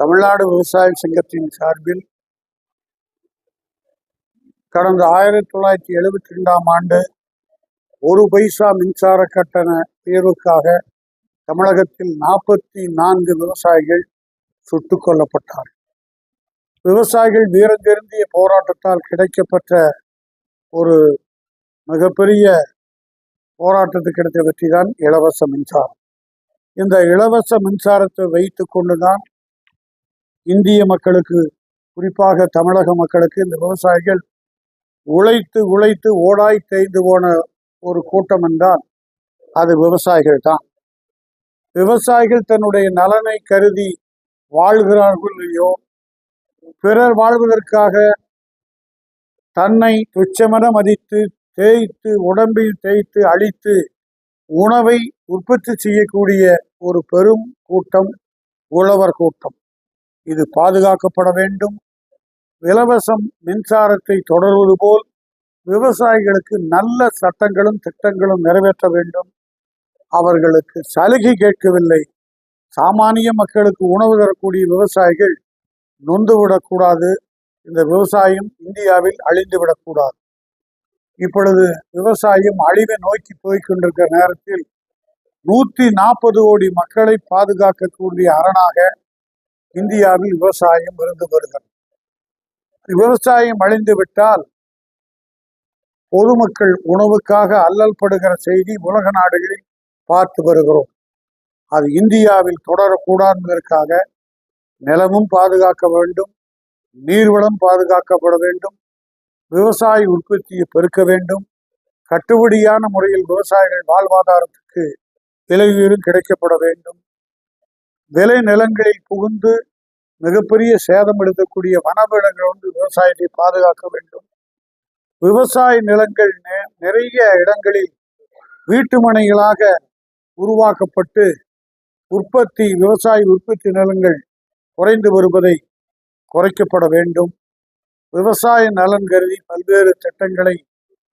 தமிழ்நாடு விவசாய சங்கத்தின் சார்பில் கடந்த ஆயிரத்தி தொள்ளாயிரத்தி எழுபத்தி ரெண்டாம் ஆண்டு ஒரு பைசா மின்சார கட்டண உயர்வுக்காக தமிழகத்தில் நாற்பத்தி நான்கு விவசாயிகள் சுட்டுக் கொல்லப்பட்டார். விவசாயிகள் வீரந்தெருந்திய போராட்டத்தால் கிடைக்கப்பட்ட ஒரு மிகப்பெரிய போராட்டத்துக்கு கிடைத்த வெற்றி தான் இலவச மின்சாரம். இந்த இலவச மின்சாரத்தை வைத்து கொண்டுதான் இந்திய மக்களுக்கு குறிப்பாக தமிழக மக்களுக்கு இந்த விவசாயிகள் உழைத்து உழைத்து ஓடாய் தேய்ந்து போன ஒரு கூட்டம் என்றால் அது விவசாயிகள் தான். விவசாயிகள் தன்னுடைய நலனை கருதி வாழ்கிறார்களையோ பிறர் வாழ்வதற்காக தன்னை துச்சமென மதித்து தேய்த்து உடம்பில் தேய்த்து அழித்து உணவை உற்பத்தி செய்யக்கூடிய ஒரு பெரும் கூட்டம் உழவர் கூட்டம். இது பாதுகாக்கப்பட வேண்டும். இலவசம் மின்சாரத்தை தொடர்வது போல் விவசாயிகளுக்கு நல்ல சட்டங்களும் திட்டங்களும் நிறைவேற்ற வேண்டும். அவர்களுக்கு சலுகை கேட்கவில்லை. சாமானிய மக்களுக்கு உணவு தரக்கூடிய விவசாயிகள் நொந்து விடக்கூடாது. இந்த விவசாயம் இந்தியாவில் அழிந்து விடக்கூடாது. இப்பொழுது விவசாயம் அழிவை நோக்கி போய்கொண்டிருக்கிற நேரத்தில் நூற்றி நாற்பது கோடி மக்களை பாதுகாக்கக்கூடிய அரணாக இந்தியாவில் விவசாயம் இருந்து வருகிறது. விவசாயம் அழிந்து விட்டால் பொதுமக்கள் உணவுக்காக அல்லல் படுகிற செய்தி உலக நாடுகளில் பார்த்து வருகிறோம். அது இந்தியாவில் தொடரக்கூடாதுவதற்காக நிலமும் பாதுகாக்க வேண்டும் நீர்வளம் பாதுகாக்கப்பட வேண்டும் விவசாய உற்பத்தியை பெருக்க வேண்டும் கட்டுப்படியான முறையில் விவசாயிகள் வாழ்வாதாரத்துக்கு விலையுயரும் கிடைக்கப்பட வேண்டும். விளை நிலங்களில் புகுந்து மிகப்பெரிய சேதம் எடுக்கக்கூடிய வனவிலங்குகள் வந்து விவசாயத்தை பாதுகாக்க வேண்டும். விவசாய நிலங்கள் நிறைய இடங்களில் வீட்டு மனைகளாக உருவாக்கப்பட்டு உற்பத்தி விவசாய உற்பத்தி நிலங்கள் குறைந்து வருவதை குறைக்கப்பட வேண்டும். விவசாய நலன் கருதி பல்வேறு திட்டங்களை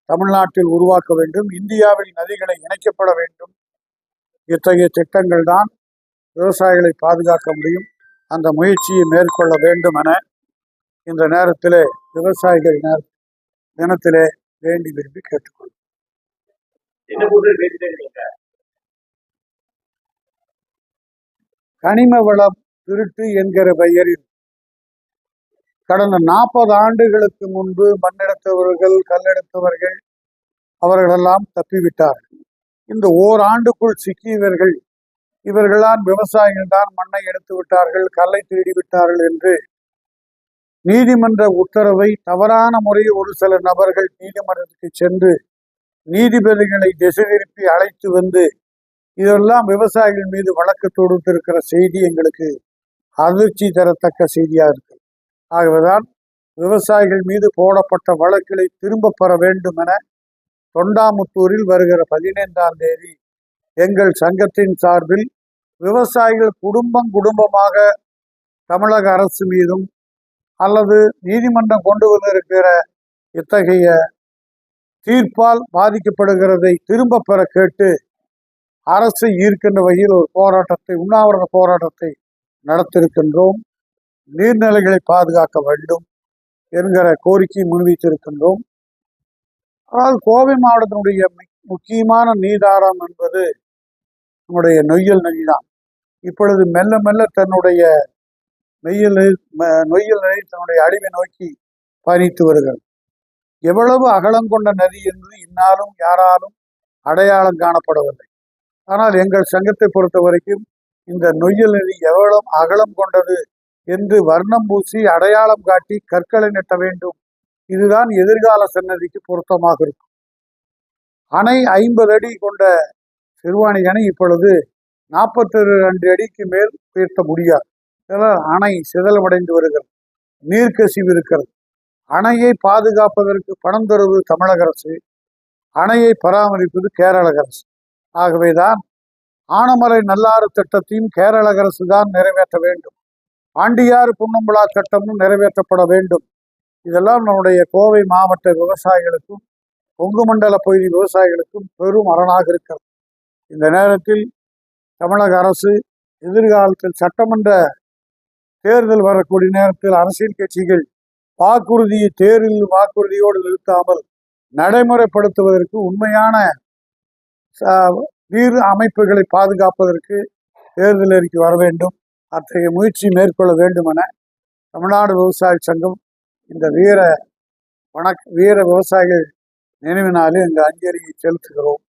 தமிழ்நாட்டில் உருவாக்க வேண்டும். இந்தியாவில் நதிகளை இணைக்கப்பட வேண்டும். இத்தகைய திட்டங்கள் தான் விவசாயிகளை பாதுகாக்க முடியும். அந்த முயற்சியை மேற்கொள்ள வேண்டும் என இந்த நேரத்திலே விவசாயிகள் தினத்திலே வேண்டி விரும்பி பேசுறீங்க கனிம வளம் திருட்டு என்கிற பெயரில் கடந்த நாற்பது ஆண்டுகளுக்கு முன்பு மண்ணெடுத்தவர்கள் கல்லெடுத்தவர்கள் அவர்களெல்லாம் தப்பிவிட்டார்கள். இந்த ஓராண்டுக்குள் சிக்கியவர்கள் இவர்களான் விவசாயிகள் தான் மண்ணை எடுத்து விட்டார்கள் கல்லை தேடி விட்டார்கள் என்று. நீதிமன்ற உத்தரவை தவறான முறையில் ஒரு சில நபர்கள் நீதிமன்றத்துக்கு சென்று நீதிபதிகளை திசை திருப்பி அழைத்து வந்து இதெல்லாம் விவசாயிகள் மீது வழக்கு தொடுத்திருக்கிற செய்தி எங்களுக்கு அதிர்ச்சி தரத்தக்க செய்தியாக இருக்கு. ஆகவேதான் விவசாயிகள் மீது போடப்பட்ட வழக்குகளை திரும்ப பெற வேண்டும் என தொண்டாமுத்தூரில் வருகிற பதினைந்தாம் தேதி எங்கள் சங்கத்தின் சார்பில் விவசாயிகள் குடும்பம் குடும்பமாக தமிழக அரசு மீதும் அல்லது நீதிமன்றம் கொண்டு வந்திருக்கிற இத்தகைய தீர்ப்பால் பாதிக்கப்படுகிறதை திரும்ப பெற கேட்டு அரசு ஈர்க்கின்ற வகையில் ஒரு போராட்டத்தை உண்ணாவிரத போராட்டத்தை நடத்திருக்கின்றோம் நீர்நிலைகளை பாதுகாக்க வேண்டும் என்கிற கோரிக்கையை முன்வைத்திருக்கின்றோம். ஆனால் கோவை மாவட்டத்தினுடைய முக்கியமான நீதாரம் என்பது நம்முடைய நொய்யல் நதி தான் இப்பொழுது மெல்ல மெல்ல தன்னுடைய மெய்யல் நொய்யல் நதி தன்னுடைய அழிவை நோக்கி பயணித்து வருகிறது. எவ்வளவு அகலம் கொண்ட நதி என்று இன்னாலும் யாராலும் அடையாளம் காணப்படவில்லை. ஆனால் எங்கள் சங்கத்தை பொறுத்த வரைக்கும் இந்த நொய்யல் நதி எவ்வளவு அகலம் கொண்டது என்று வர்ணம் பூசி அடையாளம் காட்டி கற்களை நெட்ட வேண்டும். இதுதான் எதிர்கால சன்னதிக்கு பொருத்தமாக இருக்கும். அணை ஐம்பது அடி கொண்ட சிறுவாணி அணை இப்பொழுது நாற்பத்தி ரெண்டு அடிக்கு மேல் உயர்த்த முடியாது. அணை சிதலமடைந்து வருகிறது. நீர்க்கசிவு இருக்கிறது. அணையை பாதுகாப்பதற்கு பணம் தருவது தமிழக அரசு அணையை பராமரிப்பது கேரள அரசு. ஆகவேதான் ஆனமலை நல்லாறு திட்டத்தையும் கேரள அரசு தான் நிறைவேற்ற வேண்டும். ஆண்டியாறு புன்னம்புலா திட்டமும் நிறைவேற்றப்பட வேண்டும். இதெல்லாம் நம்முடைய கோவை மாவட்ட விவசாயிகளுக்கும் கொங்கு மண்டல பகுதி விவசாயிகளுக்கும் பெரும் அரணாக இருக்கிறது. இந்த நேரத்தில் தமிழக அரசு எதிர்காலத்தில் சட்டமன்ற தேர்தல் வரக்கூடிய நேரத்தில் அரசியல் கட்சிகள் வாக்குறுதியை தேர்தல் வாக்குறுதியோடு நிறுத்தாமல் நடைமுறைப்படுத்துவதற்கு உண்மையான ச- நீர் அமைப்புகளை பாதுகாப்பதற்கு தேர்தல் அறிக்கை வர வேண்டும். அத்தகைய முயற்சி மேற்கொள்ள வேண்டும் என தமிழ்நாடு விவசாய சங்கம் இந்த வீர வணக் வீர விவசாயிகள் நினைவினாலே இந்த அஞ்சலி செலுத்துகிறோம்.